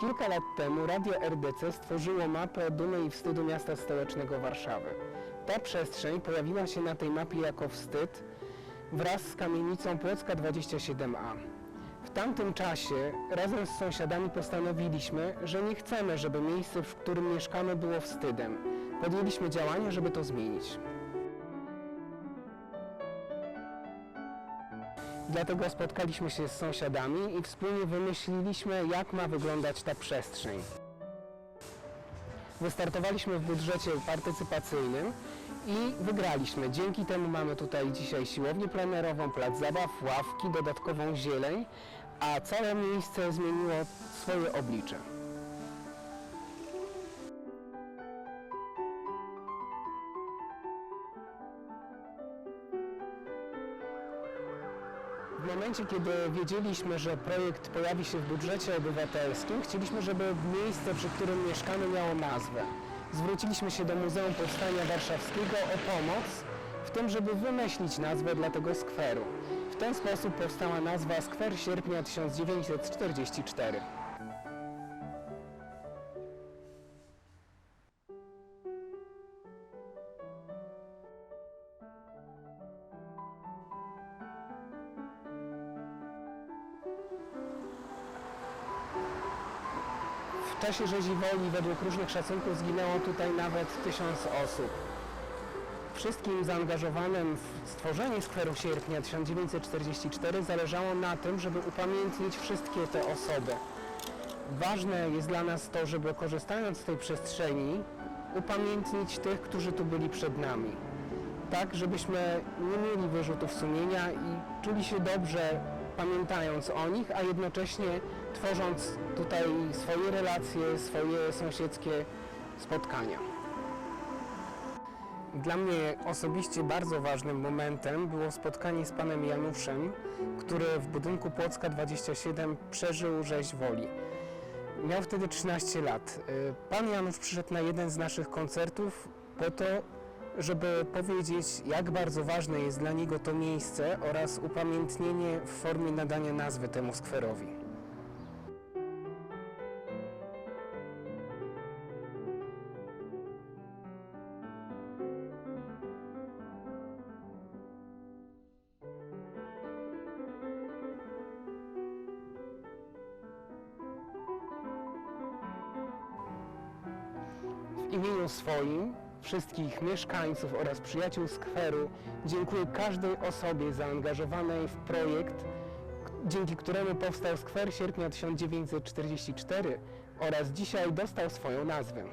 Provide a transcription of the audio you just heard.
Kilka lat temu Radio RDC stworzyło mapę dumy i wstydu miasta stołecznego Warszawy. Ta przestrzeń pojawiła się na tej mapie jako wstyd wraz z kamienicą Płocka 27A. W tamtym czasie razem z sąsiadami postanowiliśmy, że nie chcemy, żeby miejsce, w którym mieszkamy było wstydem. Podjęliśmy działania, żeby to zmienić. Dlatego spotkaliśmy się z sąsiadami i wspólnie wymyśliliśmy, jak ma wyglądać ta przestrzeń. Wystartowaliśmy w budżecie partycypacyjnym i wygraliśmy. Dzięki temu mamy tutaj dzisiaj siłownię plenerową, plac zabaw, ławki, dodatkową zieleń, a całe miejsce zmieniło swoje oblicze. W momencie, kiedy wiedzieliśmy, że projekt pojawi się w budżecie obywatelskim, chcieliśmy, żeby miejsce, przy którym mieszkamy, miało nazwę. Zwróciliśmy się do Muzeum Powstania Warszawskiego o pomoc w tym, żeby wymyślić nazwę dla tego skweru. W ten sposób powstała nazwa Skwer Sierpnia 1944. W czasie rzezi woli według różnych szacunków zginęło tutaj nawet tysiąc osób. Wszystkim zaangażowanym w stworzenie skweru sierpnia 1944 zależało na tym, żeby upamiętnić wszystkie te osoby. Ważne jest dla nas to, żeby korzystając z tej przestrzeni upamiętnić tych, którzy tu byli przed nami. Tak, żebyśmy nie mieli wyrzutów sumienia i czuli się dobrze pamiętając o nich, a jednocześnie tworząc tutaj swoje relacje, swoje sąsiedzkie spotkania. Dla mnie osobiście bardzo ważnym momentem było spotkanie z panem Januszem, który w budynku Płocka 27 przeżył rzeź woli. Miał wtedy 13 lat. Y, Pan Janusz przyszedł na jeden z naszych koncertów po to, żeby powiedzieć, jak bardzo ważne jest dla niego to miejsce oraz upamiętnienie w formie nadania nazwy temu skwerowi. W imieniu swoim, wszystkich mieszkańców oraz przyjaciół skweru dziękuję każdej osobie zaangażowanej w projekt, dzięki któremu powstał skwer sierpnia 1944 oraz dzisiaj dostał swoją nazwę.